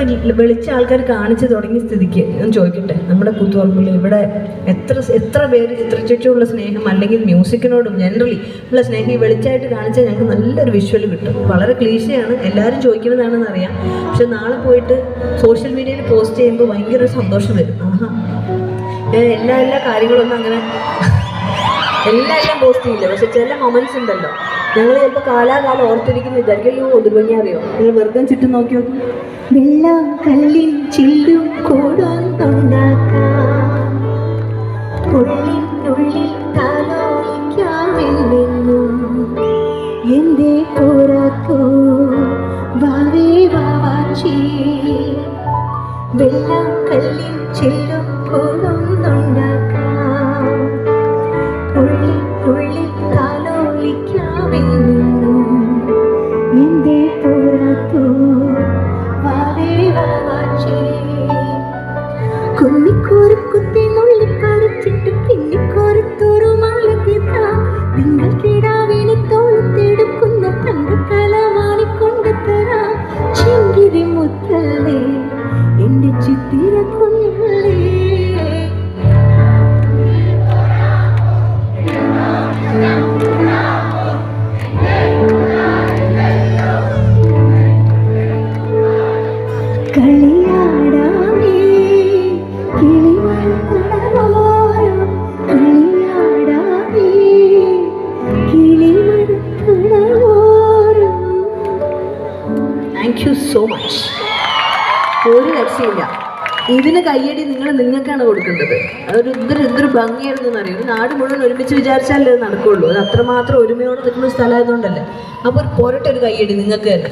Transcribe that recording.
ഇപ്പം വിളിച്ച ആൾക്കാർ കാണിച്ചു തുടങ്ങിയ സ്ഥിതിക്ക് ഞാൻ ചോദിക്കട്ടെ? നമ്മുടെ കൂത്തുപറമ്പിൽ ഇവിടെ എത്ര എത്ര പേര് ചിത്രചേച്ചിയുള്ള സ്നേഹം അല്ലെങ്കിൽ മ്യൂസിക്കിനോടും ജനറലി ഉള്ള സ്നേഹം ഈ വെളിച്ചായിട്ട് കാണിച്ചാൽ ഞങ്ങൾക്ക് നല്ലൊരു വിഷ്വൽ കിട്ടും. വളരെ ക്ലീശയാണ്. എല്ലാവരും ചോദിക്കുന്നതാണെന്ന് അറിയാം. പക്ഷെ നാളെ പോയിട്ട് സോഷ്യൽ മീഡിയയിൽ പോസ്റ്റ് ചെയ്യുമ്പോൾ ഭയങ്കര സന്തോഷം വരും. ആഹാ. ഞാൻ എല്ലാ എല്ലാ കാര്യങ്ങളൊന്നും അങ്ങനെ എല്ലാം എല്ലാം പോസ്റ്റ് ചെയ്യില്ല. പക്ഷെ ചില മൊമെന്റ്സ് ഉണ്ടല്ലോ. ഞങ്ങൾ ചിലപ്പോൾ കാലാകാലം ഓർത്തിരിക്കുന്ന. വിചാരിക്കും അയ്യോ അറിയോ? നിങ്ങൾ വെറുതെ ചുറ്റും നോക്കി വെള്ളം കല്ലിൽ ചില്ലും കൂടുന്നുണ്ടാക്കാം എന്റെ പുറത്തു വാവേ വാവാച്ചി കുന്നിക്കോരക്കുത്തി നുള്ളിപ്പറിച്ചിട്ട് പിന്നിക്കോരത്തോറു മാല തീർക്കാം നിങ്ങൾ കിടാവിനെ തോളത്തെടുക്കുന്ന തങ്കക്കലമാണി കൊണ്ടു തരാം ചിങ്കിരി മുത്തല്ലേ എന്റെ ചിത്തിര താങ്ക് യു സോ മച്ച് ഒരു രക്ഷയില്ല. ഇതിന് കയ്യടി നിങ്ങൾ നിങ്ങൾക്കാണ് കൊടുക്കേണ്ടത്. അതൊരു ഇതൊരു എന്തൊരു ഭംഗിയായിരുന്നു അറിയാം നാട് മുഴുവൻ ഒരുമിച്ച് വിചാരിച്ചാലേ അത് നടക്കുള്ളൂ അത് അത്രമാത്രം ഒരുമയോടെ നിൽക്കുന്ന സ്ഥലമായതുകൊണ്ടല്ലേ. അപ്പോൾ പോരട്ടെ ഒരു കയ്യടി നിങ്ങൾക്ക് തന്നെ.